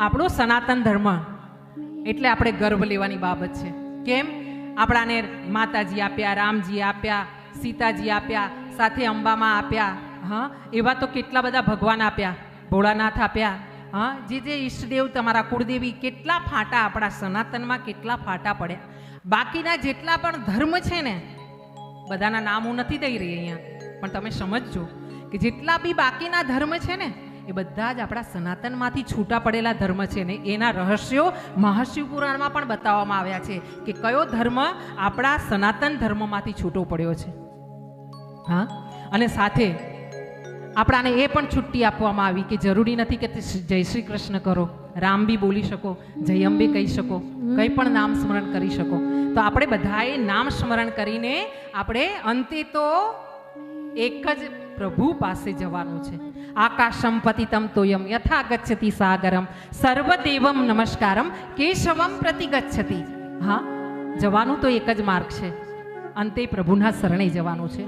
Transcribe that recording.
આપણો સનાતન ધર્મ. એટલે આપણે ગર્વ લેવાની બાબત છે. કેમ? આપણાને માતાજી આપ્યા, રામજી આપ્યા, સીતાજી આપ્યા, સાથે અંબામાં આપ્યા, હા? એવા તો કેટલા બધા ભગવાન આપ્યા. ભોળાનાથ આપ્યા, હા? જે જે ઈષ્ટદેવ તમારા કુળદેવી, કેટલા ફાટા આપણા સનાતનમાં કેટલા ફાટા પડ્યા. બાકીના જેટલા પણ ધર્મ છે ને, બધાના નામ હું નથી દઈ રહી અહીંયા. પણ તમે સમજજો કે જેટલા બી બાકીના ધર્મ છે ને એ બધા જ આપણા સનાતનમાંથી છૂટા પડેલા ધર્મ છે ને એના રહસ્યો મહાશિવ પુરાણમાં પણ બતાવવામાં આવ્યા છે કે કયો ધર્મ આપણા સનાતન ધર્મમાંથી છૂટો પડ્યો છે. હા? અને સાથે આપણાને એ પણ છુટ્ટી આપવામાં આવી કે જરૂરી નથી કે જય શ્રી કૃષ્ણ કરો. રામ બી બોલી શકો જય અંબે કહી શકો, કંઈ પણ નામ સ્મરણ કરી શકો. તો આપણે બધાએ નામ સ્મરણ કરીને આપણે અંતે તો એક જ પ્રભુ પાસે જવાનું છે. આકાશમ પતિતમ તોયમ યથા ગચ્છતિ સાગરમ. સર્વદેવમ નમસ્કારમ. કેશવમ પ્રતિ ગચ્છતિ હા, જવાનું તો એક જ માર્ગ છે. અંતે પ્રભુના શરણે જવાનું છે.